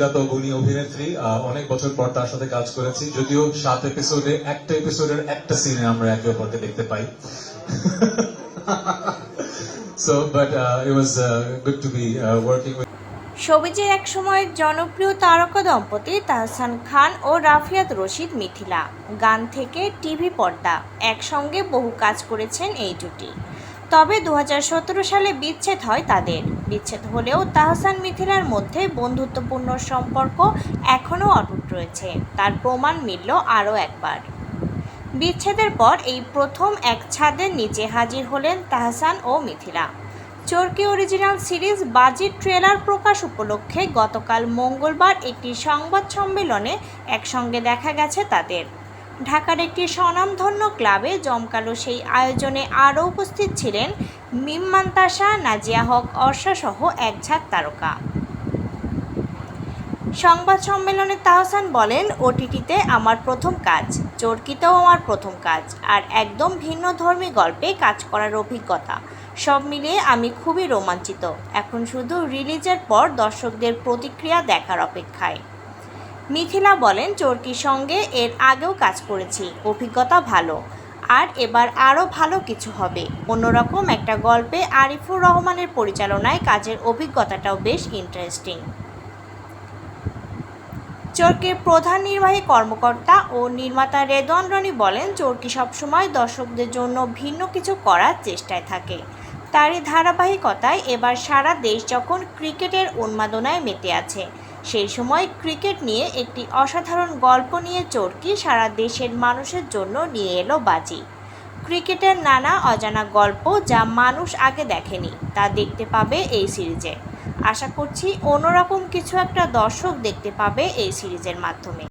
মিথিলা তো গুণী অভিনেত্রী অনেক বছর পর তার সাথে কাজ করেছি, যদিও সাত এপিসোডে একটা এপিসোডের একটা সিনে আমরা একে অপরকে দেখতে পাই। So but it was good to be working with সবিজের এক সময়ের জনপ্রিয় তারকা দম্পতি তাহসান খান ও রাফিয়াত রশিদ মিথিলা। গান থেকে টিভি পর্দা, একসঙ্গে বহু কাজ করেছেন এই জুটি তবে দু হাজার সতেরো সালে বিচ্ছেদ হয় তাদের। বিচ্ছেদ হলেও তাহসান মিথিলার মধ্যে বন্ধুত্বপূর্ণ সম্পর্ক এখনও অটুট রয়েছে। তার প্রমাণ মিলল আরও একবার। বিচ্ছেদের পর এই প্রথম এক ছাদের নিচে হাজির হলেন তাহসান ও মিথিলা। চরকি অরিজিনাল সিরিজ বাজির ট্রেলার প্রকাশ উপলক্ষে গতকাল মঙ্গলবার একটি সংবাদ সম্মেলনে একসঙ্গে দেখা গেছে তাদের। ঢাকার একটি স্বনামধন্য ক্লাবে জমকালো সেই আয়োজনে আরও উপস্থিত ছিলেন মিম মান্তাসা, নাজিয়া হক, অর্ষা সহ এক ঝাঁক তারকা। সংবাদ সম্মেলনে তাহসান বলেন, ওটিটিতে আমার প্রথম কাজ, চরকিতেও আমার প্রথম কাজ, আর একদম ভিন্ন ধর্মী গল্পে কাজ করার অভিজ্ঞতা। সব মিলিয়ে আমি খুবই রোমাঞ্চিত। এখন শুধু রিলিজের পর দর্শকদের প্রতিক্রিয়া দেখার অপেক্ষায়। মিথিলা বলেন, চরকির সঙ্গে এর আগেও কাজ করেছি। অভিজ্ঞতা ভালো। আর এবার আরও ভালো কিছু হবে। অন্যরকম একটা গল্পে আরিফুর রহমানের পরিচালনায় কাজের অভিজ্ঞতাটাও বেশ ইন্টারেস্টিং চরকির প্রধান নির্বাহী কর্মকর্তা ও নির্মাতা রেদন রনি বলেন, চোরকি সবসময় দর্শকদের জন্য ভিন্ন কিছু করার চেষ্টায় থাকে। তারই ধারাবাহিকতায় এবার সারা দেশ যখন ক্রিকেটের উন্মাদনায় মেতে আছে সেই সময় ক্রিকেট নিয়ে একটি অসাধারণ গল্প নিয়ে চরকি সারা দেশের মানুষের জন্য নিয়ে এলো বাজি। ক্রিকেটের নানা অজানা গল্প যা মানুষ আগে দেখেনি, তা দেখতে পাবে এই সিরিজে। আশা করছি অন্যরকম কিছু একটা দর্শক দেখতে পাবে এই সিরিজের মাধ্যমে।